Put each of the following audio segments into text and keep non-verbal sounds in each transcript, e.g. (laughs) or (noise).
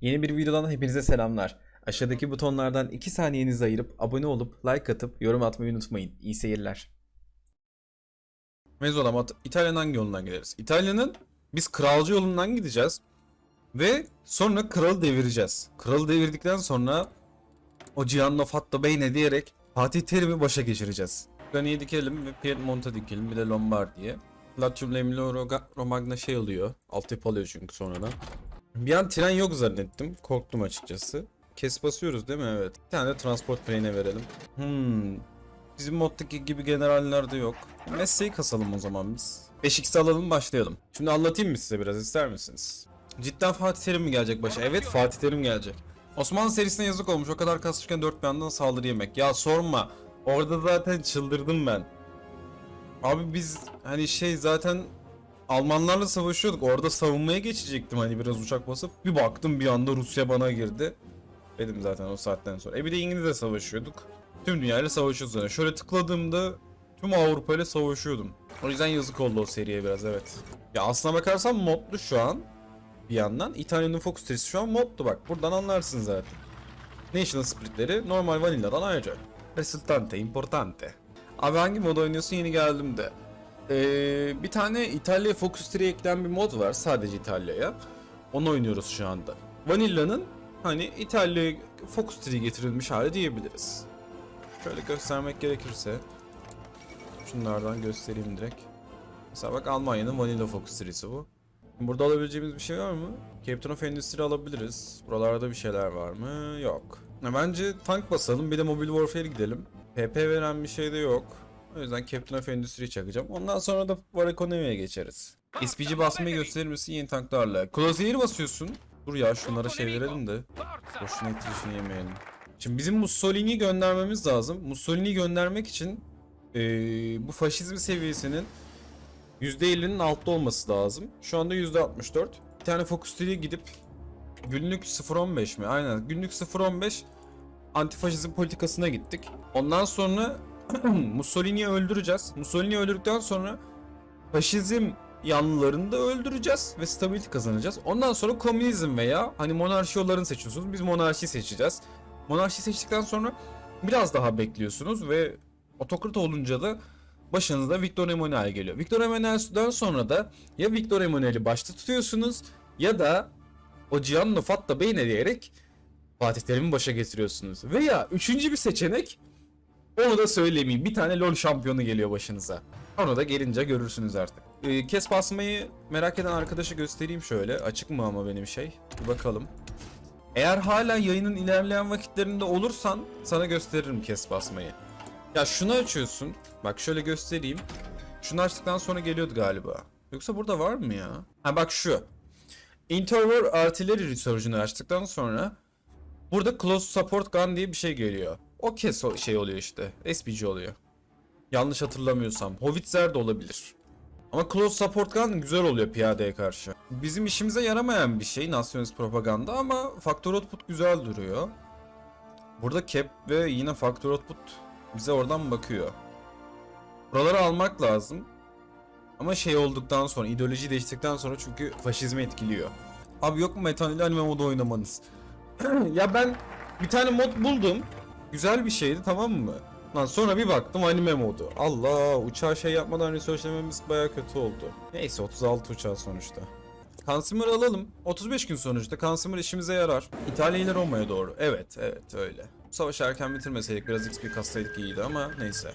Yeni bir videodan hepinize selamlar. Aşağıdaki butonlardan 2 saniyenizi ayırıp abone olup like atıp yorum atmayı unutmayın. İyi seyirler. Mezzo ama İtalya'nın hangi yolundan gideriz? İtalya'nın biz kralcı yolundan gideceğiz. Ve sonra kralı devireceğiz. Kralı devirdikten sonra o Gianno Fatto Bene diyerek Fatih Terim'i başa geçireceğiz. Gani'yi dikelim ve Piedmont'a dikelim bir de Lombardi'ye. Latium Emilia Romagna şey oluyor. Altyapı alıyor çünkü sonradan. Bir an tren yok zannettim. Korktum açıkçası. Kes basıyoruz değil mi? Evet. Bir tane de transport plane'e verelim. Hmm. Bizim moddaki gibi generaller de yok. Mesleği kasalım o zaman biz. 5x alalım başlayalım. Şimdi anlatayım mı size biraz ister misiniz? Cidden Fatih Terim mi gelecek başa? Evet Fatih Terim gelecek. Osmanlı serisine yazık olmuş. O kadar kasmışken dört bir yandan saldırı yemek. Ya sorma. Orada zaten çıldırdım ben. Abi biz hani şey zaten Almanlarla savaşıyorduk. Orada savunmaya geçecektim hani biraz uçak basıp. Bir baktım bir anda Rusya bana girdi. Dedim zaten o saatten sonra. E bir de İngiliz'le savaşıyorduk. Tüm dünyayla savaşıyoruz yani. Şöyle tıkladığımda tüm Avrupa ile savaşıyordum. O yüzden yazık oldu o seriye biraz evet. Ya aslına bakarsan modlu şu an. Bir yandan. İtalya'nın Focus serisi şu an modlu bak. Buradan anlarsın zaten. National Spirit'leri normal Vanilla'dan ayrı. Resultante, importante. Abi hangi mod oynuyorsun yeni geldim de. Ee, bir tane İtalya Focus 3'e eklenen bir mod var sadece İtalya'ya. Onu oynuyoruz şu anda. Vanilla'nın hani İtalya Focus 3'e getirilmiş hali diyebiliriz. Şöyle göstermek gerekirse şunlardan göstereyim direkt. Mesela bak Almanya'nın Vanilla Focus serisi bu. Burada alabileceğimiz bir şey var mı? Captain of Industry alabiliriz. Buralarda bir şeyler var mı? Yok. Bence tank basalım bir de Mobile Warfare gidelim. PP veren bir şey de yok. O yüzden Captain of Industry çakacağım. Ondan sonra da War Economy'ye geçeriz. SPG basmayı gösterir misin yeni tanklarla? Closeer basıyorsun. Dur ya şunlara şey verelim de. Boşuna itirişini yemeyelim. Şimdi bizim Mussolini'yi göndermemiz lazım. Mussolini'yi göndermek için eee, bu faşizm seviyesinin %50'nin altta olması lazım. Şu anda %64. Bir tane Focus 3'ye gidip günlük 0.15 mi? Aynen günlük 0.15 antifaşizm politikasına gittik. Ondan sonra (clears throat) Mussolini'yi öldüreceğiz. Mussolini'yi öldürdükten sonra faşizm yanlılarını da öldüreceğiz ve stability kazanacağız. Ondan sonra komünizm veya hani monarşi yollarını seçiyorsunuz. Biz monarşi seçeceğiz. Monarşi seçtikten sonra biraz daha bekliyorsunuz ve otokrat olunca da başınıza Victor Emmanuel geliyor. Victor Emmanuel'den sonra da ya Victor Emmanuel'i başta tutuyorsunuz ya da o Gianno Fatta Beyne diyerek Fatih Terim'i başa getiriyorsunuz. Veya üçüncü bir seçenek onu da söylemeyeyim. Bir tane LoL şampiyonu geliyor başınıza. Onu da gelince görürsünüz artık. Ee, kes basmayı merak eden arkadaşa göstereyim şöyle. Açık mı ama benim şey? Bir bakalım. Eğer hala yayının ilerleyen vakitlerinde olursan sana gösteririm kes basmayı. Ya şunu açıyorsun. Bak şöyle göstereyim. Şunu açtıktan sonra geliyordu galiba. Yoksa burada var mı ya? Ha bak şu. Interwar Artillery Resurge'unu açtıktan sonra burada Close Support Gun diye bir şey geliyor. O kes şey oluyor işte. SPG oluyor. Yanlış hatırlamıyorsam. Howitzer de olabilir. Ama Close Support Gun güzel oluyor piyadeye karşı. Bizim işimize yaramayan bir şey nasyonist propaganda ama Factor Output güzel duruyor. Burada Cap ve yine Factor Output bize oradan bakıyor. Buraları almak lazım. Ama şey olduktan sonra, ideoloji değiştikten sonra çünkü faşizmi etkiliyor. Abi yok mu metanili anime modu oynamanız? (clears throat) ya ben bir tane mod buldum. Güzel bir şeydi tamam mı? Lan sonra bir baktım anime modu. Allah uçağı şey yapmadan researchlememiz baya kötü oldu. Neyse 36 uçağı sonuçta. Consumer alalım. 35 gün sonuçta Consumer işimize yarar. İtalya ile Roma'ya doğru. Evet evet öyle. Savaşı erken bitirmeseydik biraz XP kassaydık iyiydi ama neyse.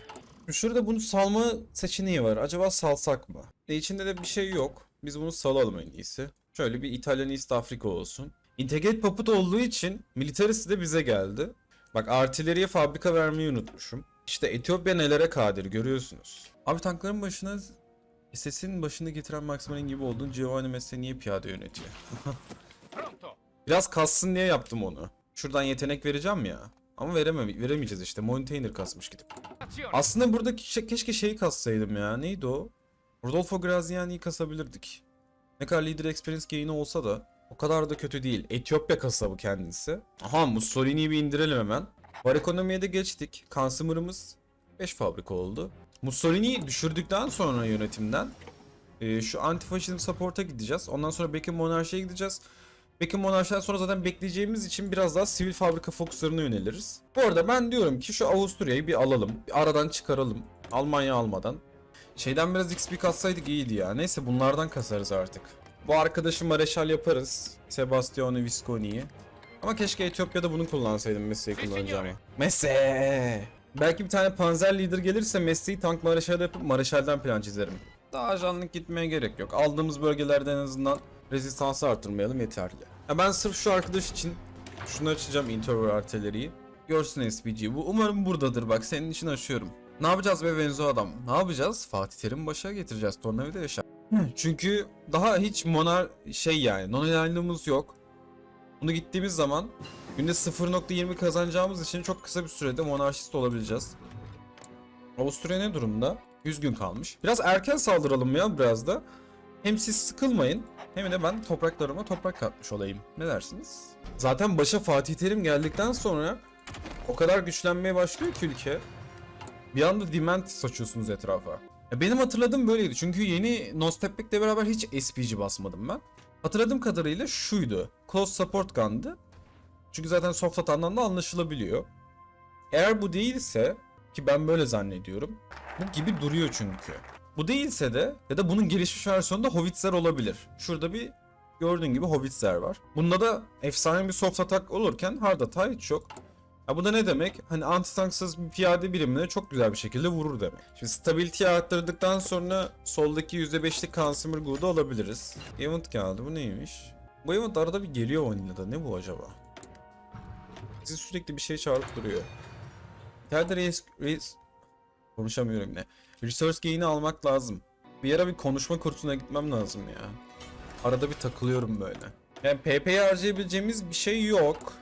Şurada bunu salma seçeneği var. Acaba salsak mı? E içinde de bir şey yok. Biz bunu salalım en iyisi. Şöyle bir İtalyan East Afrika olsun. Integrate Puppet olduğu için militarisi de bize geldi. Bak artilleriye fabrika vermeyi unutmuşum. İşte Etiyopya nelere kadir görüyorsunuz. Abi tankların başına SS'in başını getiren Maximal'in gibi olduğun Giovanni Messi niye piyade yönetiyor? (laughs) Biraz kassın diye yaptım onu. Şuradan yetenek vereceğim ya. Ama veremem, veremeyeceğiz işte. Montaigne kasmış gidip. Aslında burada ke- keşke şeyi kassaydım ya. Neydi o? Rodolfo Graziani'yi kasabilirdik. Ne kadar leader experience gain'i olsa da o kadar da kötü değil. Etiyopya kasabı kendisi. Aha Mussolini'yi bir indirelim hemen. Var ekonomiye de geçtik. Consumer'ımız 5 fabrika oldu. Mussolini'yi düşürdükten sonra yönetimden e, şu antifaşizm support'a gideceğiz. Ondan sonra Beckham Monarşi'ye gideceğiz. Peki Monarş'tan sonra zaten bekleyeceğimiz için biraz daha sivil fabrika fokuslarına yöneliriz. Bu arada ben diyorum ki şu Avusturya'yı bir alalım. Bir aradan çıkaralım. Almanya almadan. Şeyden biraz XP katsaydık iyiydi ya. Neyse bunlardan kasarız artık. Bu arkadaşı Mareşal yaparız. Sebastiano Visconi'yi. Ama keşke Etiyopya'da bunu kullansaydım Messi'yi kullanacağımı. Messi! Belki bir tane panzer lider gelirse Messi'yi tank Mareşal yapıp Mareşal'den plan çizerim. Daha ajanlık gitmeye gerek yok. Aldığımız bölgelerde en azından rezistansı artırmayalım yeterli. Ya ben sırf şu arkadaş için şunu açacağım interval artilleriyi. Görsün SPG. Bu umarım buradadır bak senin için açıyorum. Ne yapacağız be Venzo adam? Ne yapacağız? Fatih Terim başa getireceğiz. Tornavida yaşa. Çünkü daha hiç monar şey yani nominalliğimiz yok. Bunu gittiğimiz zaman günde 0.20 kazanacağımız için çok kısa bir sürede monarşist olabileceğiz. Avusturya ne durumda? 100 gün kalmış. Biraz erken saldıralım ya biraz da. Hem siz sıkılmayın hem de ben topraklarıma toprak katmış olayım. Ne dersiniz? Zaten başa Fatih Terim geldikten sonra o kadar güçlenmeye başlıyor ki ülke. Bir anda demand saçıyorsunuz etrafa. Benim hatırladığım böyleydi. Çünkü yeni Nostepek'le beraber hiç SPG basmadım ben. Hatırladığım kadarıyla şuydu. Close Support Gun'dı. Çünkü zaten soft atandan da anlaşılabiliyor. Eğer bu değilse ki ben böyle zannediyorum. Bu gibi duruyor çünkü. Bu değilse de ya da bunun gelişmiş versiyonunda Howitzer olabilir. Şurada bir gördüğün gibi Howitzer var. Bunda da efsane bir soft atak olurken hard atak hiç yok. Ya bu da ne demek? Hani anti-tanksız bir piyade birimine çok güzel bir şekilde vurur demek. Şimdi stability arttırdıktan sonra soldaki %5'lik consumer good'u alabiliriz. Event geldi. Bu neymiş? Bu event arada bir geliyor Vanilla'da. Ne bu acaba? Bizi sürekli bir şey çağırıp duruyor. İçeride reis, reis... Konuşamıyorum yine. Resource gain'i almak lazım. Bir ara bir konuşma kursuna gitmem lazım ya. Arada bir takılıyorum böyle. Yani PP'ye harcayabileceğimiz bir şey yok.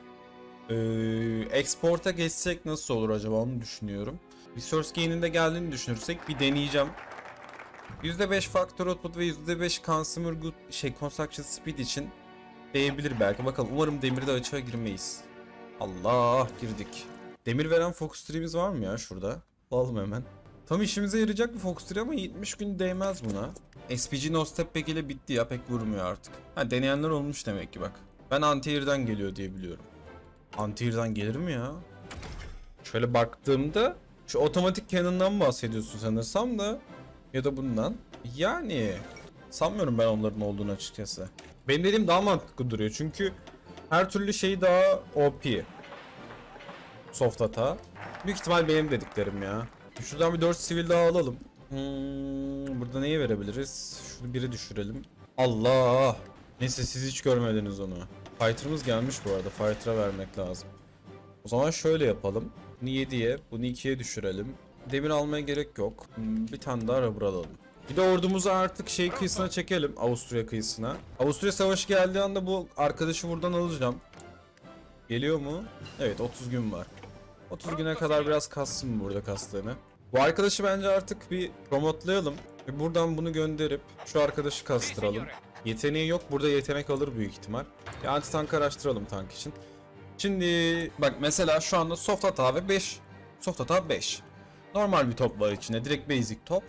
Ee, export'a geçsek nasıl olur acaba onu düşünüyorum. Resource gain'in de geldiğini düşünürsek bir deneyeceğim. %5 factor output ve %5 consumer good şey construction speed için değebilir belki. Bakalım umarım demirde açığa girmeyiz. Allah girdik. Demir veren focus tree'miz var mı ya şurada? Alalım hemen. Tam işimize yarayacak bir focus tree ama 70 gün değmez buna. SPG no step back ile bitti ya pek vurmuyor artık. Ha deneyenler olmuş demek ki bak. Ben anti-air'den geliyor diye biliyorum. Anti-air'den gelir mi ya? Şöyle baktığımda şu otomatik cannon'dan bahsediyorsun sanırsam da ya da bundan. Yani sanmıyorum ben onların olduğunu açıkçası. Benim dediğim daha mantıklı duruyor çünkü her türlü şey daha OP. Soft hata. Büyük ihtimal benim dediklerim ya. Şuradan bir 4 sivil daha alalım. Hmm, burada neyi verebiliriz? Şunu biri düşürelim. Allah! Neyse siz hiç görmediniz onu. Fighter'ımız gelmiş bu arada. Fighter'a vermek lazım. O zaman şöyle yapalım. Bunu 7'ye, bunu 2'ye düşürelim. Demir almaya gerek yok. Hmm, Bir tane daha rubber alalım. Bir de ordumuzu artık şey kıyısına çekelim. Avusturya kıyısına. Avusturya savaşı geldiği anda bu arkadaşı buradan alacağım. Geliyor mu? Evet 30 gün var. 30 güne kadar biraz kassın burada kastığını. Bu arkadaşı bence artık bir promotlayalım. Buradan bunu gönderip şu arkadaşı kastıralım. Yeteneği yok. Burada yetenek alır büyük ihtimal. Bir anti tank araştıralım tank için. Şimdi bak mesela şu anda soft hata ve 5. Soft hata 5. Normal bir top var içinde. Direkt basic top.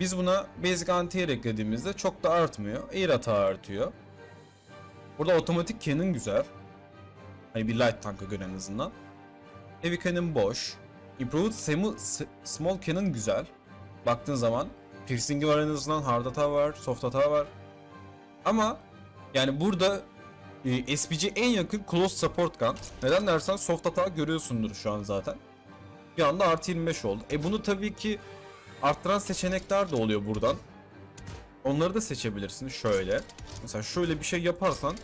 Biz buna basic anti-air eklediğimizde çok da artmıyor. Air hata artıyor. Burada otomatik cannon güzel. Hani bir light tank'a göre en azından. Heavy cannon boş. Improved semi- small cannon güzel. Baktığın zaman piercing'i var en azından, hard hata var, soft hata var. Ama yani burada e, SPG en yakın close support gun. Neden dersen soft hata görüyorsundur şu an zaten. Bir anda artı 25 oldu. E bunu tabii ki arttıran seçenekler de oluyor buradan. Onları da seçebilirsin şöyle. Mesela şöyle bir şey yaparsan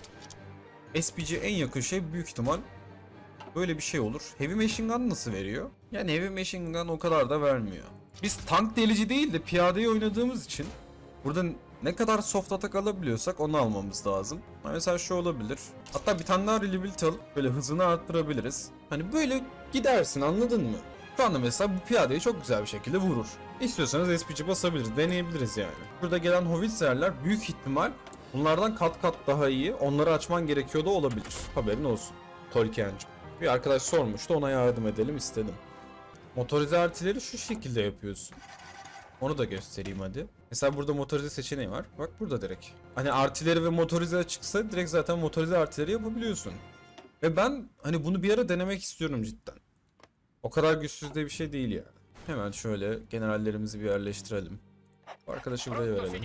SPG en yakın şey büyük ihtimal böyle bir şey olur. Heavy Machine Gun nasıl veriyor? Yani Heavy Machine Gun o kadar da vermiyor. Biz tank delici değil de piyadeyi oynadığımız için burada ne kadar soft atak alabiliyorsak onu almamız lazım. Mesela şu olabilir. Hatta bir tane daha reliability alıp böyle hızını arttırabiliriz. Hani böyle gidersin anladın mı? Şu anda mesela bu piyadeyi çok güzel bir şekilde vurur. İstiyorsanız SPG basabiliriz, deneyebiliriz yani. Burada gelen Howitzer'ler büyük ihtimal bunlardan kat kat daha iyi. Onları açman gerekiyor da olabilir. Haberin olsun. Tolkien'cim. Bir arkadaş sormuştu ona yardım edelim istedim. Motorize artileri şu şekilde yapıyorsun. Onu da göstereyim hadi. Mesela burada motorize seçeneği var. Bak burada direkt. Hani artileri ve motorize çıksa direkt zaten motorize artileri yapabiliyorsun. Ve ben hani bunu bir ara denemek istiyorum cidden. O kadar güçsüz de bir şey değil yani. Hemen şöyle generallerimizi bir yerleştirelim. Bu arkadaşı buraya verelim.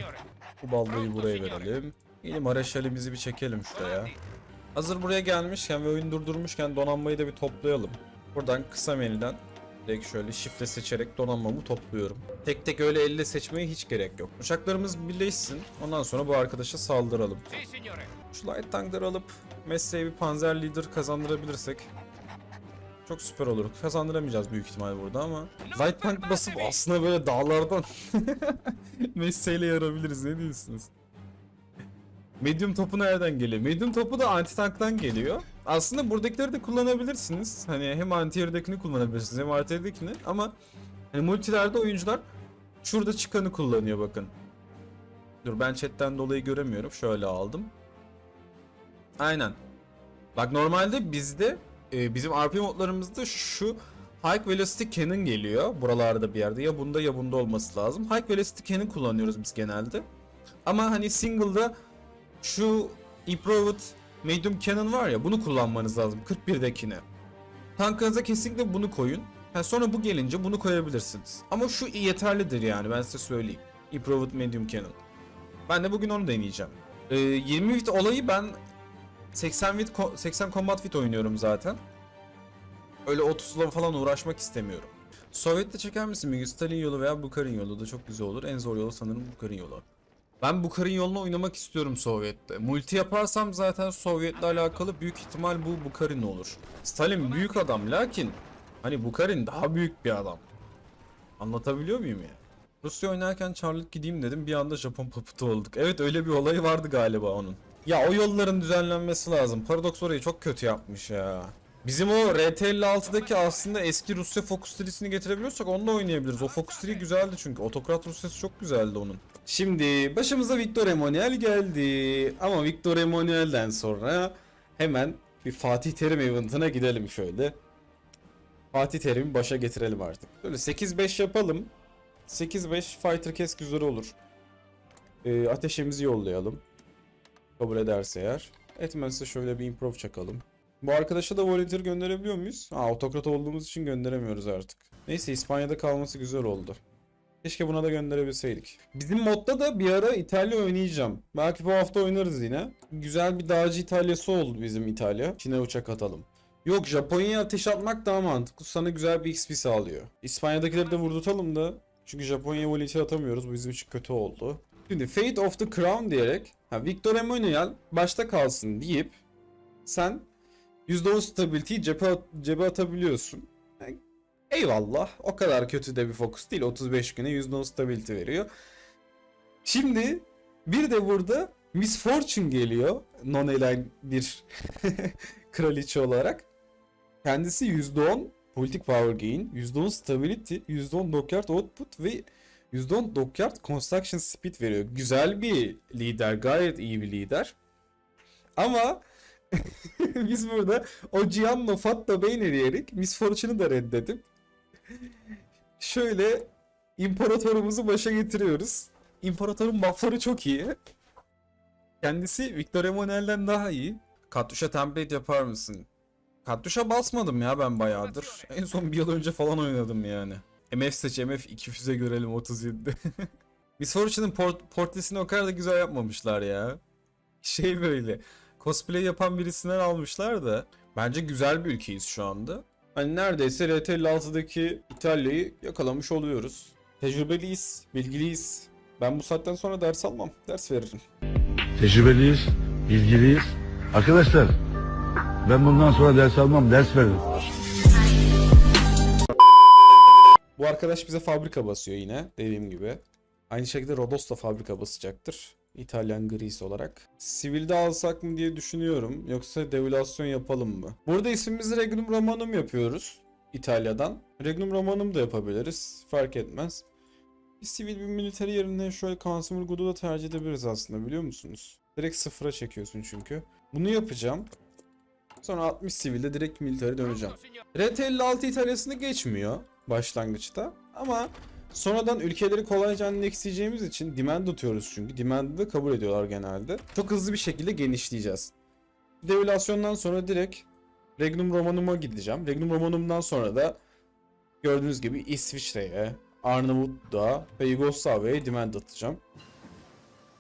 Bu baldoyu buraya verelim. Yeni mareşalimizi bir çekelim şuraya. Hazır buraya gelmişken ve oyun durdurmuşken donanmayı da bir toplayalım. Buradan kısa menüden direkt şöyle şifre seçerek donanmamı topluyorum. Tek tek öyle elle seçmeye hiç gerek yok. Uçaklarımız birleşsin. Ondan sonra bu arkadaşa saldıralım. Şu light tankları alıp mesleğe bir panzer leader kazandırabilirsek çok süper olur. Kazandıramayacağız büyük ihtimal burada ama light tank basıp aslında böyle dağlardan (laughs) mesleğiyle yarabiliriz. Ne diyorsunuz? Medium topu nereden geliyor? Medium topu da anti tanktan geliyor. Aslında buradakileri de kullanabilirsiniz. Hani hem anti yarıdakini kullanabilirsiniz hem artı yarıdakini ama hani multilerde oyuncular şurada çıkanı kullanıyor bakın. Dur ben chatten dolayı göremiyorum. Şöyle aldım. Aynen. Bak normalde bizde e, bizim RP modlarımızda şu High Velocity Cannon geliyor. Buralarda bir yerde. Ya bunda ya bunda olması lazım. High Velocity Cannon kullanıyoruz biz genelde. Ama hani single'da şu Improved Medium Cannon var ya bunu kullanmanız lazım. 41'dekini. Tankınıza kesinlikle bunu koyun. Ha, sonra bu gelince bunu koyabilirsiniz. Ama şu yeterlidir yani ben size söyleyeyim. Improved Medium Cannon. Ben de bugün onu deneyeceğim. Ee, 20 bit olayı ben 80 bit ko- 80 combat bit oynuyorum zaten. Öyle 30'la falan uğraşmak istemiyorum. Sovyet'te çeker misin bilgi? Stalin yolu veya Bukharin yolu da çok güzel olur. En zor yolu sanırım Bukharin yolu. Ben Bukharin yolunu oynamak istiyorum Sovyet'te. Multi yaparsam zaten Sovyet'le alakalı büyük ihtimal bu Bukharin olur. Stalin büyük adam lakin hani Bukharin daha büyük bir adam. Anlatabiliyor muyum ya? Rusya oynarken Çarlık gideyim dedim bir anda Japon paputu olduk. Evet öyle bir olayı vardı galiba onun. Ya o yolların düzenlenmesi lazım. Paradox orayı çok kötü yapmış ya. Bizim o RT56'daki aslında eski Rusya Focus serisini getirebiliyorsak onu da oynayabiliriz. O Focus seri güzeldi çünkü. Otokrat Rusyası çok güzeldi onun. Şimdi başımıza Victor Emanuel geldi. Ama Victor Emanuel'den sonra hemen bir Fatih Terim eventına gidelim şöyle. Fatih Terim'i başa getirelim artık. Böyle 8-5 yapalım. 8-5 fighter kes güzel olur. Ee, ateşimizi yollayalım. Kabul ederse eğer. Etmezse şöyle bir improv çakalım. Bu arkadaşa da volunteer gönderebiliyor muyuz? Ha otokrat olduğumuz için gönderemiyoruz artık. Neyse İspanya'da kalması güzel oldu. Keşke buna da gönderebilseydik. Bizim modda da bir ara İtalya oynayacağım. Belki bu hafta oynarız yine. Güzel bir dağcı İtalyası oldu bizim İtalya. Çin'e uçak atalım. Yok Japonya'ya ateş atmak daha mantıklı. Sana güzel bir XP sağlıyor. İspanya'dakileri de vurdutalım da. Çünkü Japonya'ya volunteer atamıyoruz. Bu bizim için kötü oldu. Şimdi Fate of the Crown diyerek ha, Victor Emmanuel başta kalsın deyip sen %10 stability'yi cebe, at- atabiliyorsun. Yani eyvallah. O kadar kötü de bir fokus değil. 35 güne %10 stability veriyor. Şimdi bir de burada Miss Fortune geliyor. Non-align bir (laughs) kraliçe olarak. Kendisi %10 politik power gain, %10 stability, %10 dockyard output ve %10 dockyard construction speed veriyor. Güzel bir lider, gayet iyi bir lider. Ama (laughs) biz burada o Gianno Fatta Bene diyerek Miss Fortune'ı da reddedip şöyle imparatorumuzu başa getiriyoruz. İmparatorun buffları çok iyi. Kendisi Victor Emanuel'den daha iyi. Katyusha template yapar mısın? Katyusha basmadım ya ben bayağıdır. En son bir yıl önce falan oynadım yani. MF seç MF 2 füze görelim 37'de. Miss (laughs) Fortune'ın port portresini o kadar da güzel yapmamışlar ya. Şey böyle cosplay yapan birisinden almışlar da bence güzel bir ülkeyiz şu anda. Hani neredeyse RT56'daki İtalya'yı yakalamış oluyoruz. Tecrübeliyiz, bilgiliyiz. Ben bu saatten sonra ders almam, ders veririm. Tecrübeliyiz, bilgiliyiz. Arkadaşlar ben bundan sonra ders almam, ders veririm. Bu arkadaş bize fabrika basıyor yine dediğim gibi. Aynı şekilde Rodos da fabrika basacaktır. İtalyan grisi olarak. Sivilde alsak mı diye düşünüyorum. Yoksa devülasyon yapalım mı? Burada ismimizi Regnum Romanum yapıyoruz. İtalya'dan. Regnum Romanum da yapabiliriz. Fark etmez. Bir sivil bir militeri yerine şöyle Consumer Good'u da tercih edebiliriz aslında biliyor musunuz? Direkt sıfıra çekiyorsun çünkü. Bunu yapacağım. Sonra 60 sivilde direkt militeri döneceğim. Signore. RT56 İtalya'sını geçmiyor başlangıçta ama Sonradan ülkeleri kolayca annexleyeceğimiz için demand tutuyoruz çünkü. Demand'ı da kabul ediyorlar genelde. Çok hızlı bir şekilde genişleyeceğiz. Devülasyondan sonra direkt Regnum Romanum'a gideceğim. Regnum Romanum'dan sonra da gördüğünüz gibi İsviçre'ye, Arnavutluğa ve Yugoslavya'ya demand atacağım.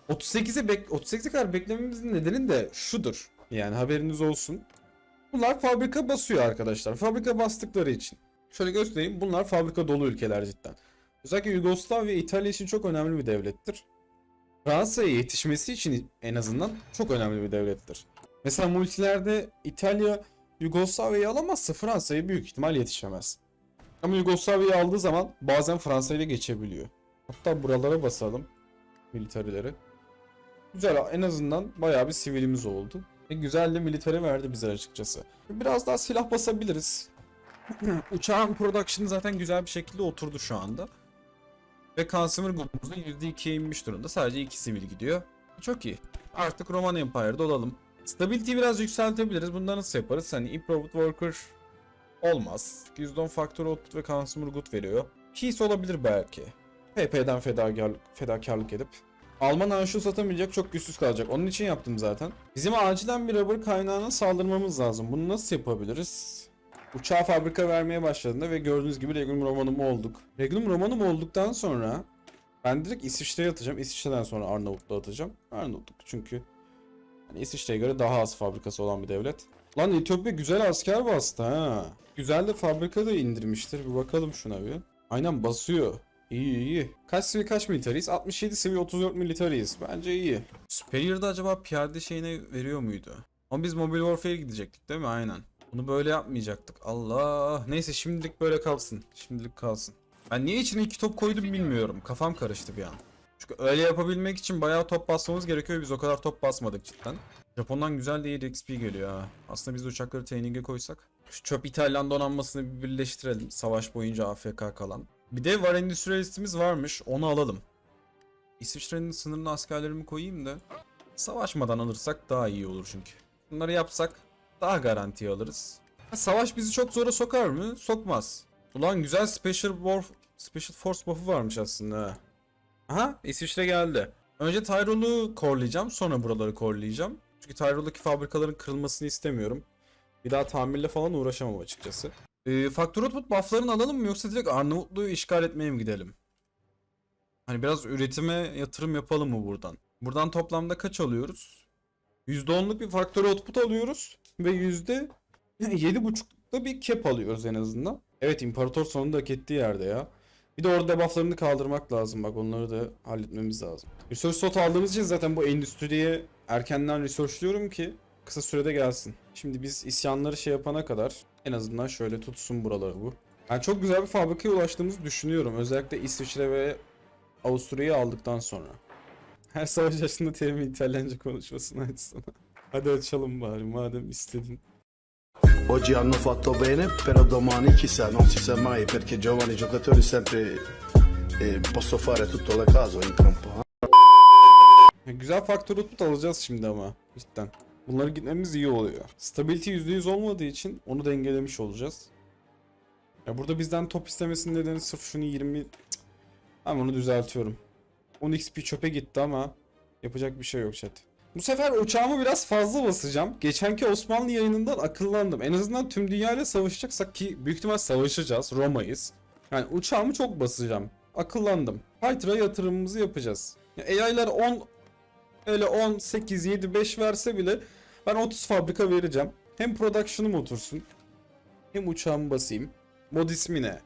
38'e bek 38'e kadar beklememizin nedeni de şudur. Yani haberiniz olsun. Bunlar fabrika basıyor arkadaşlar. Fabrika bastıkları için. Şöyle göstereyim. Bunlar fabrika dolu ülkeler cidden. Özellikle Yugoslavya İtalya için çok önemli bir devlettir. Fransa'ya yetişmesi için en azından çok önemli bir devlettir. Mesela multilerde İtalya Yugoslavya'yı alamazsa Fransa'ya büyük ihtimal yetişemez. Ama Yugoslavya'yı aldığı zaman bazen Fransa ile geçebiliyor. Hatta buralara basalım. Militarileri. Güzel en azından bayağı bir sivilimiz oldu. Ve güzel de militeri verdi bize açıkçası. Biraz daha silah basabiliriz. (clears throat) Uçağın production'ı zaten güzel bir şekilde oturdu şu anda. Ve Consumer Goods'da %2'ye inmiş durumda. Sadece 2 sivil gidiyor. Çok iyi. Artık Roman Empire'da olalım. Stability'yi biraz yükseltebiliriz. Bunları nasıl yaparız? Hani Improved Worker olmaz. %10 faktör output ve Consumer Good veriyor. Peace olabilir belki. PP'den fedakarlık, fedakarlık edip. Alman anşu satamayacak çok güçsüz kalacak. Onun için yaptım zaten. Bizim acilen bir rubber kaynağına saldırmamız lazım. Bunu nasıl yapabiliriz? Uçağa fabrika vermeye başladığında ve gördüğünüz gibi Regnum Romanum olduk. Regnum Romanum olduktan sonra ben direkt İsviçre'ye atacağım. İsviçre'den sonra Arnavutluğa atacağım. Arnavutluk çünkü hani İsviçre'ye göre daha az fabrikası olan bir devlet. Lan Etiyopya güzel asker bastı ha. Güzel de fabrika da indirmiştir. Bir bakalım şuna bir. Aynen basıyor. İyi iyi. Kaç seviye kaç militariyiz? 67 seviye 34 militariyiz. Bence iyi. Superior'da acaba piyade şeyine veriyor muydu? Ama biz Mobile Warfare gidecektik değil mi? Aynen. Bunu böyle yapmayacaktık. Allah. Neyse şimdilik böyle kalsın. Şimdilik kalsın. Ben niye içine iki top koydum bilmiyorum. Kafam karıştı bir an. Çünkü öyle yapabilmek için bayağı top basmamız gerekiyor. Biz o kadar top basmadık cidden. Japon'dan güzel de 7 XP geliyor ha. Aslında biz uçakları training'e koysak. Şu çöp İtalyan donanmasını bir birleştirelim. Savaş boyunca AFK kalan. Bir de var endüstriyalistimiz varmış. Onu alalım. İsviçre'nin sınırına askerlerimi koyayım da. Savaşmadan alırsak daha iyi olur çünkü. Bunları yapsak daha garantiye alırız. Savaş bizi çok zora sokar mı? Sokmaz. Ulan güzel Special War Special Force buff'u varmış aslında. ha. Aha İsviçre geldi. Önce Tyrol'u korlayacağım sonra buraları korlayacağım. Çünkü Tyrol'daki fabrikaların kırılmasını istemiyorum. Bir daha tamirle falan uğraşamam açıkçası. Ee, faktör output buff'larını alalım mı yoksa direkt Arnavutluğu işgal etmeye mi gidelim? Hani biraz üretime yatırım yapalım mı buradan? Buradan toplamda kaç alıyoruz? %10'luk bir faktör output alıyoruz ve %7.5'da bir cap alıyoruz en azından. Evet imparator sonunda hak ettiği yerde ya. Bir de orada bufflarını kaldırmak lazım bak onları da halletmemiz lazım. Research slot aldığımız için zaten bu endüstriye erkenden researchlıyorum ki kısa sürede gelsin. Şimdi biz isyanları şey yapana kadar en azından şöyle tutsun buraları bu. Yani çok güzel bir fabrikaya ulaştığımızı düşünüyorum. Özellikle İsviçre ve Avusturya'yı aldıktan sonra. Her savaş yaşında terimi İtalyanca konuşmasını açsana. Hadi açalım bari madem istedin. Oggi hanno fatto bene, però domani chissà, non si sa mai perché giovani giocatori sempre eh, posso fare tutto da caso in campo. Güzel faktör output alacağız şimdi ama cidden. Bunları gitmemiz iyi oluyor. Stability %100 olmadığı için onu dengelemiş olacağız. Ya burada bizden top istemesinin nedeni sırf şunu 20... Cık. Ben onu düzeltiyorum. 10 XP çöpe gitti ama yapacak bir şey yok chat. Bu sefer uçağımı biraz fazla basacağım. Geçenki Osmanlı yayınından akıllandım. En azından tüm dünya ile savaşacaksak ki büyük ihtimal savaşacağız. Roma'yız. Yani uçağımı çok basacağım. Akıllandım. Hydra yatırımımızı yapacağız. Ya AI'lar 10 öyle 10, 8, 7, 5 verse bile ben 30 fabrika vereceğim. Hem production'ım otursun. Hem uçağımı basayım. Mod ismi ne?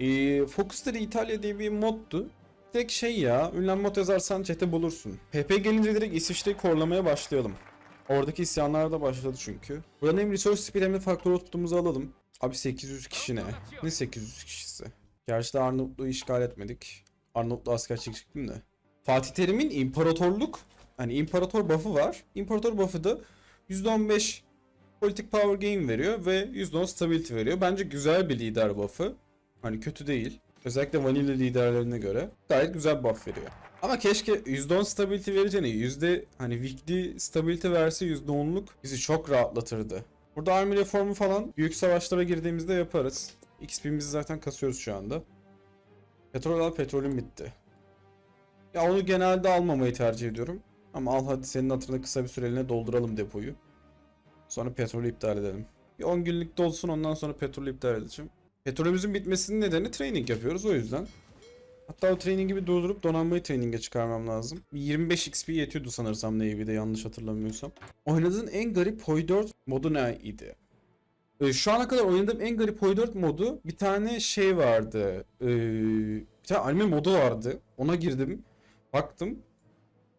Ee, Focus 3 İtalya diye bir moddu. Direkt şey ya, ünlem mod yazarsan chat'e bulursun. PP gelince direkt İsviçre'yi korlamaya başlayalım. Oradaki isyanlar da başladı çünkü. Buradan hem resource speed hem de faktör output'umuzu alalım. Abi 800 kişi ne? Ne 800 kişisi? Gerçi de Arnavutluğu işgal etmedik. Arnavutlu asker çekecektim de. Fatih Terim'in imparatorluk hani imparator buff'ı var. İmparator buff'ı da %15 politik power gain veriyor ve %10 stability veriyor. Bence güzel bir lider buff'ı. Hani kötü değil. Özellikle vanilla liderlerine göre gayet güzel buff veriyor. Ama keşke %10 stability vereceğine yüzde hani weekly stability verse %10'luk bizi çok rahatlatırdı. Burada army reformu falan büyük savaşlara girdiğimizde yaparız. XP'mizi zaten kasıyoruz şu anda. Petrol al petrolüm bitti. Ya onu genelde almamayı tercih ediyorum. Ama al hadi senin hatırına kısa bir süreliğine dolduralım depoyu. Sonra petrolü iptal edelim. Bir 10 günlük dolsun ondan sonra petrolü iptal edeceğim. Petrolümüzün bitmesinin nedeni training yapıyoruz o yüzden. Hatta o trainingi bir durdurup donanmayı training'e çıkarmam lazım. Bir 25 XP yetiyordu sanırsam Navy'de yanlış hatırlamıyorsam. Oynadığın en garip Hoi 4 modu neydi? Ee, şu ana kadar oynadığım en garip Hoi 4 modu bir tane şey vardı. Ee, bir tane anime modu vardı. Ona girdim. Baktım.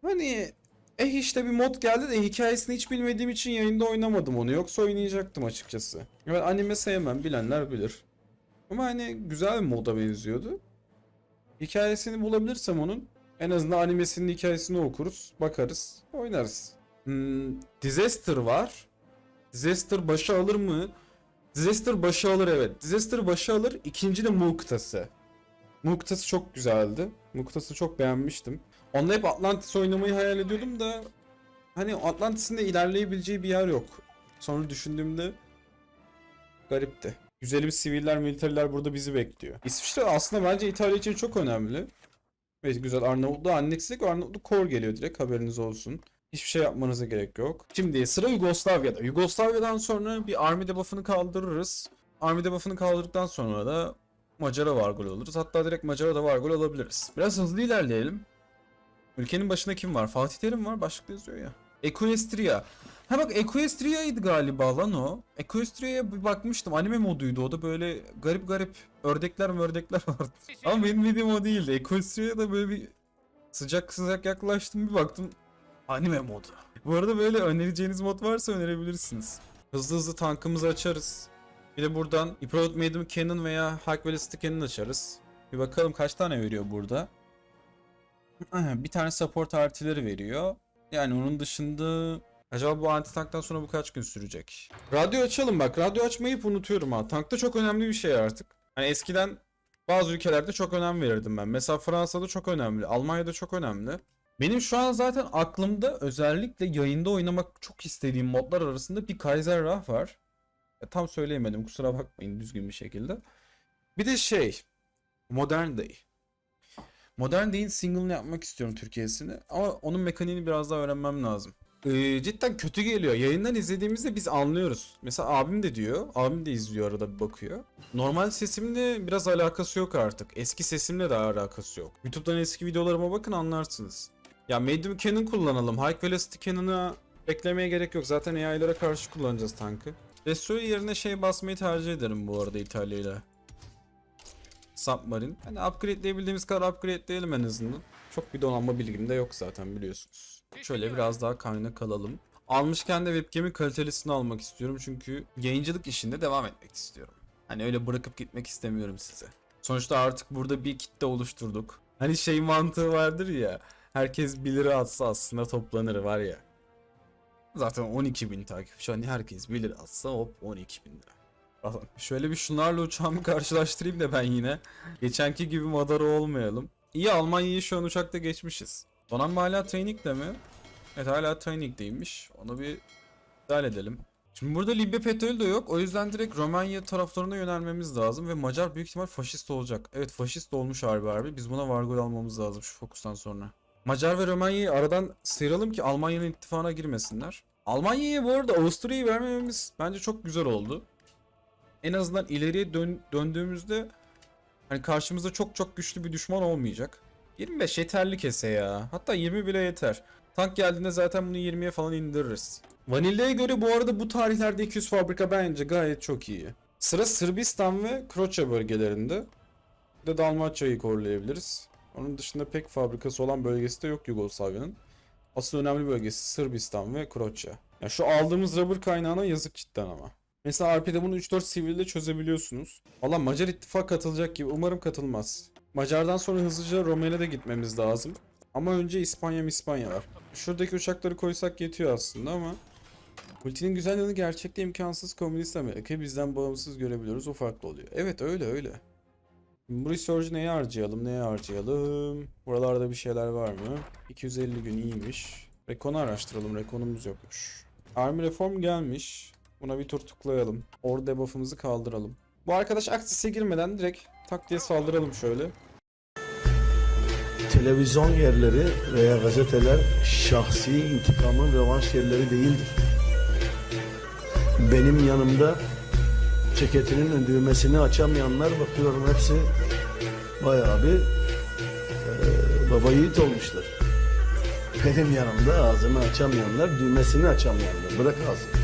Hani eh işte bir mod geldi de hikayesini hiç bilmediğim için yayında oynamadım onu. Yoksa oynayacaktım açıkçası. Ben anime sevmem bilenler bilir. Ama hani güzel bir moda benziyordu. Hikayesini bulabilirsem onun en azından animesinin hikayesini okuruz, bakarız, oynarız. Hmm, Disaster var. Disaster başı alır mı? Disaster başı alır evet. Disaster başı alır. İkinci de Mu kıtası. Çok güzeldi. Mu çok beğenmiştim. Onunla hep Atlantis oynamayı hayal ediyordum da hani Atlantis'in de ilerleyebileceği bir yer yok. Sonra düşündüğümde garipti. Güzel bir siviller, militerler burada bizi bekliyor. İsviçre aslında bence İtalya için çok önemli. Evet güzel Arnavutluğa annekslik Arnavutluk kor geliyor direkt haberiniz olsun. Hiçbir şey yapmanıza gerek yok. Şimdi sıra Yugoslavya'da. Yugoslavya'dan sonra bir army debuff'ını kaldırırız. Army debuff'ını kaldırdıktan sonra da Macar'a vargol oluruz. Hatta direkt Macar'a da vargol alabiliriz. Biraz hızlı ilerleyelim. Ülkenin başında kim var? Fatih Terim var. Başlıkta yazıyor ya. Equestria. Ha bak Equestria'ydı galiba lan o. Equestria'ya bir bakmıştım. Anime moduydu o da böyle garip garip ördekler ördekler vardı. (laughs) Ama benim bildiğim o değildi. Equestria'ya da böyle bir sıcak sıcak yaklaştım bir baktım. Anime modu. Bu arada böyle önereceğiniz mod varsa önerebilirsiniz. Hızlı hızlı tankımızı açarız. Bir de buradan Improved Medium Cannon veya High Velocity Cannon açarız. Bir bakalım kaç tane veriyor burada. Bir tane support artıları veriyor. Yani onun dışında acaba bu anti tanktan sonra bu kaç gün sürecek? Radyo açalım bak. Radyo açmayı unutuyorum ha. Tankta çok önemli bir şey artık. Hani eskiden bazı ülkelerde çok önem verirdim ben. Mesela Fransa'da çok önemli. Almanya'da çok önemli. Benim şu an zaten aklımda özellikle yayında oynamak çok istediğim modlar arasında bir Kaiser Rah var. Ya, tam söyleyemedim kusura bakmayın düzgün bir şekilde. Bir de şey Modern Day. Modern Day'in single'ını yapmak istiyorum Türkiye'sini ama onun mekaniğini biraz daha öğrenmem lazım. Ee, cidden kötü geliyor. Yayından izlediğimizde biz anlıyoruz. Mesela abim de diyor. Abim de izliyor arada bir bakıyor. Normal sesimle biraz alakası yok artık. Eski sesimle de alakası yok. YouTube'dan eski videolarıma bakın anlarsınız. Ya Medium Cannon kullanalım. High Velocity Cannon'ı beklemeye gerek yok. Zaten AI'lara karşı kullanacağız tankı. Destroy yerine şey basmayı tercih ederim bu arada İtalya ile. Submarine. Hani upgrade'leyebildiğimiz kadar upgrade'leyelim en azından. Çok bir donanma bilgim de yok zaten biliyorsunuz. Şöyle biraz daha kaynak alalım. Almışken de webcam'in kalitelisini almak istiyorum çünkü yayıncılık işinde devam etmek istiyorum. Hani öyle bırakıp gitmek istemiyorum size. Sonuçta artık burada bir kitle oluşturduk. Hani şey mantığı vardır ya. Herkes 1 lira atsa aslında toplanır var ya. Zaten 12 bin takipçi. Hani herkes 1 lira atsa hop 12 bin lira. Falan. Şöyle bir şunlarla uçağımı (laughs) karşılaştırayım da ben yine. Geçenki gibi madara olmayalım. İyi Almanya'yı şu an uçakta geçmişiz. Donanma hala training'de mi? Evet hala training'deymiş. Onu bir iptal edelim. Şimdi burada Libya petrolü de yok. O yüzden direkt Romanya taraflarına yönelmemiz lazım. Ve Macar büyük ihtimal faşist olacak. Evet faşist olmuş harbi harbi. Biz buna vargol almamız lazım şu fokustan sonra. Macar ve Romanya'yı aradan sıyıralım ki Almanya'nın ittifakına girmesinler. Almanya'ya bu arada Avusturya'yı vermememiz bence çok güzel oldu. En azından ileriye dön- döndüğümüzde hani karşımızda çok çok güçlü bir düşman olmayacak. 25 yeterli kese ya. Hatta 20 bile yeter. Tank geldiğinde zaten bunu 20'ye falan indiririz. Vanilya'ya göre bu arada bu tarihlerde 200 fabrika bence gayet çok iyi. Sıra Sırbistan ve Kroçya bölgelerinde. Bir de Dalmaçya'yı korlayabiliriz. Onun dışında pek fabrikası olan bölgesi de yok Yugoslavya'nın. Asıl önemli bölgesi Sırbistan ve Kroçya. Ya şu aldığımız rubber kaynağına yazık cidden ama. Mesela RP'de bunu 3-4 sivilde çözebiliyorsunuz. Valla Macar ittifak katılacak gibi. Umarım katılmaz. Macar'dan sonra hızlıca Romanya'ya da gitmemiz lazım. Ama önce İspanya İspanya var. Şuradaki uçakları koysak yetiyor aslında ama Ultinin güzel yanı gerçekte imkansız komünist Amerika'yı bizden bağımsız görebiliyoruz. O farklı oluyor. Evet öyle öyle. Bu research'ı neye harcayalım? Neye harcayalım? Buralarda bir şeyler var mı? 250 gün iyiymiş. Rekon'u araştıralım. Rekon'umuz yokmuş. Army Reform gelmiş. Buna bir tur tıklayalım. Orada debuff'ımızı kaldıralım. Bu arkadaş aksise girmeden direkt tak diye saldıralım şöyle. televizyon yerleri veya gazeteler şahsi intikamın revanş yerleri değildir. Benim yanımda ceketinin düğmesini açamayanlar bakıyorum hepsi bayağı bir e, baba yiğit olmuşlar. Benim yanımda ağzını açamayanlar, düğmesini açamayanlar. Bırak ağzını.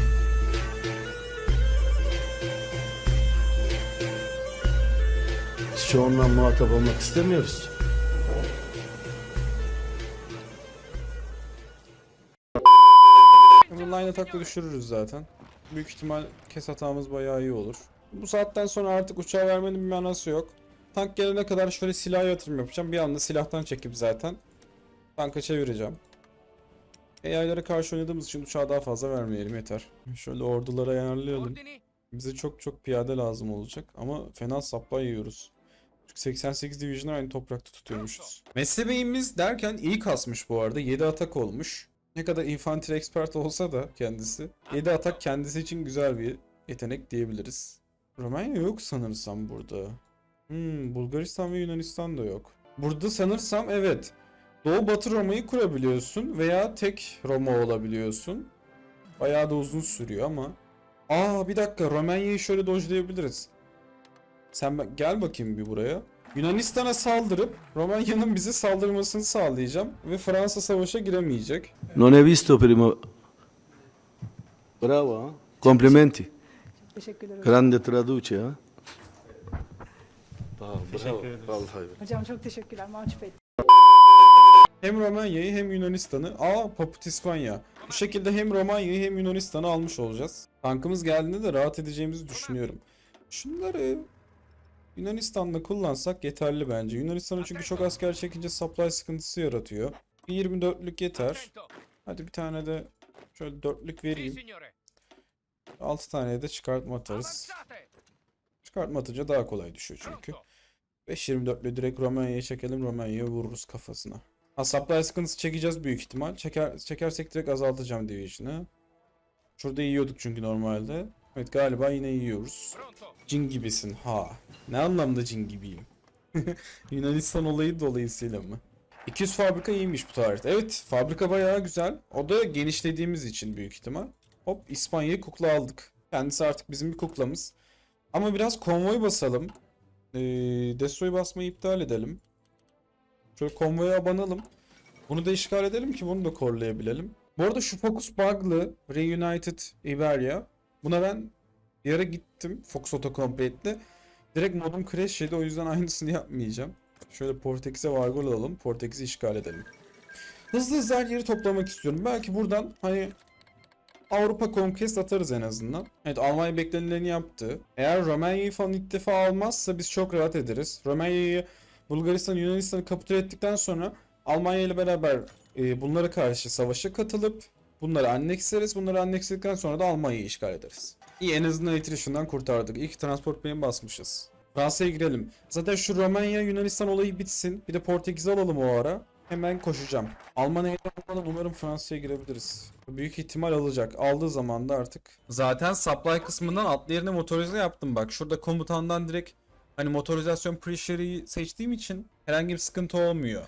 Çoğunla muhatap olmak istemiyoruz. Line attack'la düşürürüz zaten. Büyük ihtimal kes hatamız bayağı iyi olur. Bu saatten sonra artık uçağa vermenin bir manası yok. Tank gelene kadar şöyle silah yatırım yapacağım. Bir anda silahtan çekip zaten tanka çevireceğim. AI'lara karşı oynadığımız için uçağa daha fazla vermeyelim yeter. Şöyle orduları ayarlayalım. Bize çok çok piyade lazım olacak ama fena supply yiyoruz. Çünkü 88 Division'ı aynı toprakta tutuyormuşuz. Mesleğimiz derken iyi kasmış bu arada. 7 atak olmuş. Ne kadar infantry expert olsa da kendisi. 7 atak kendisi için güzel bir yetenek diyebiliriz. Romanya yok sanırsam burada. Hmm, Bulgaristan ve Yunanistan da yok. Burada sanırsam evet. Doğu Batı Roma'yı kurabiliyorsun veya tek Roma olabiliyorsun. Bayağı da uzun sürüyor ama. Aa bir dakika Romanya'yı şöyle dojlayabiliriz. Sen gel bakayım bir buraya. Yunanistan'a saldırıp Romanya'nın bize saldırmasını sağlayacağım ve Fransa savaşa giremeyecek. Non hai visto prima... Bravo, ha? Complimenti. Teşekkür ederim. Grande traduce, ha? Bravo, bravo. Vallahi. Hocam çok teşekkürler. Mahcup ettim. Hem Romanya'yı hem Yunanistan'ı. Aa Paput İspanya. Bu şekilde hem Romanya'yı hem Yunanistan'ı almış olacağız. Tankımız geldiğinde de rahat edeceğimizi düşünüyorum. Şunları Yunanistan'da kullansak yeterli bence. Yunanistan'a çünkü çok asker çekince supply sıkıntısı yaratıyor. Bir 24'lük yeter. Hadi bir tane de şöyle dörtlük vereyim. 6 tane de çıkartma atarız. Çıkartma atınca daha kolay düşüyor çünkü. 5.24'lü direkt Romanya'ya çekelim. Romanya'ya vururuz kafasına. Ha supply sıkıntısı çekeceğiz büyük ihtimal. Çeker, çekersek direkt azaltacağım division'ı. Şurada yiyorduk çünkü normalde. Evet galiba yine yiyoruz. Cin gibisin ha. Ne anlamda cin gibiyim? (laughs) Yunanistan olayı dolayısıyla mı? 200 fabrika iyiymiş bu tarihte. Evet fabrika bayağı güzel. O da genişlediğimiz için büyük ihtimal. Hop İspanya'yı kukla aldık. Kendisi artık bizim bir kuklamız. Ama biraz konvoy basalım. Ee, Destroy basmayı iptal edelim. Şöyle konvoya abanalım. Bunu da işgal edelim ki bunu da korlayabilelim. Bu arada şu Focus bug'lı Reunited Iberia. Buna ben bir ara gittim Focus Autocomplete'le. Direkt modum crash yedi o yüzden (laughs) aynısını yapmayacağım. Şöyle Portekiz'e vargol alalım. Portekiz'i işgal edelim. Hızlı hızlı her yeri toplamak istiyorum. Belki buradan hani Avrupa Conquest atarız en azından. Evet Almanya beklenileni yaptı. Eğer Romanya'yı falan ilk almazsa biz çok rahat ederiz. Romanya'yı Bulgaristan, Yunanistan'ı kapitüle ettikten sonra Almanya ile beraber e, bunlara karşı savaşa katılıp bunları annexleriz. Bunları annexledikten sonra da Almanya'yı işgal ederiz. İyi en azından attrition'dan kurtardık. İlk transport beyin basmışız. Fransa'ya girelim. Zaten şu Romanya Yunanistan olayı bitsin. Bir de Portekiz'i alalım o ara. Hemen koşacağım. Almanya'ya alalım. Umarım Fransa'ya girebiliriz. Büyük ihtimal alacak. Aldığı zaman da artık. Zaten supply kısmından atlı yerine motorize yaptım bak. Şurada komutandan direkt hani motorizasyon pressure'ı seçtiğim için herhangi bir sıkıntı olmuyor.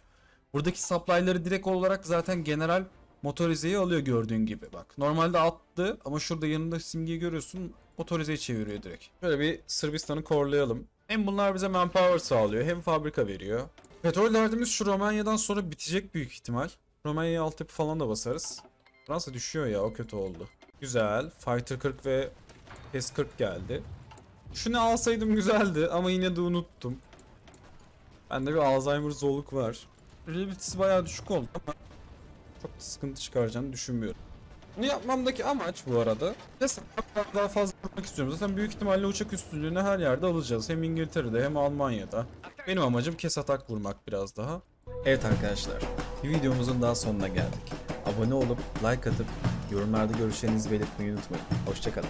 Buradaki supply'ları direkt olarak zaten general motorizeyi alıyor gördüğün gibi bak. Normalde attı ama şurada yanında simgeyi görüyorsun motorizeyi çeviriyor direkt. Şöyle bir Sırbistan'ı korlayalım. Hem bunlar bize manpower sağlıyor hem fabrika veriyor. Petrol derdimiz şu Romanya'dan sonra bitecek büyük ihtimal. Romanya'ya altyapı falan da basarız. Fransa düşüyor ya o kötü oldu. Güzel. Fighter 40 ve PES 40 geldi. Şunu alsaydım güzeldi ama yine de unuttum. Bende bir Alzheimer zoluk var. Reliability'si bayağı düşük oldu ama çok sıkıntı çıkaracağını düşünmüyorum. Bunu yapmamdaki amaç bu arada. Mesela daha fazla yapmak istiyorum. Zaten büyük ihtimalle uçak üstünlüğünü her yerde alacağız. Hem İngiltere'de hem Almanya'da. Benim amacım kes atak vurmak biraz daha. Evet arkadaşlar, bir videomuzun daha sonuna geldik. Abone olup, like atıp, yorumlarda görüşlerinizi belirtmeyi unutmayın. Hoşçakalın.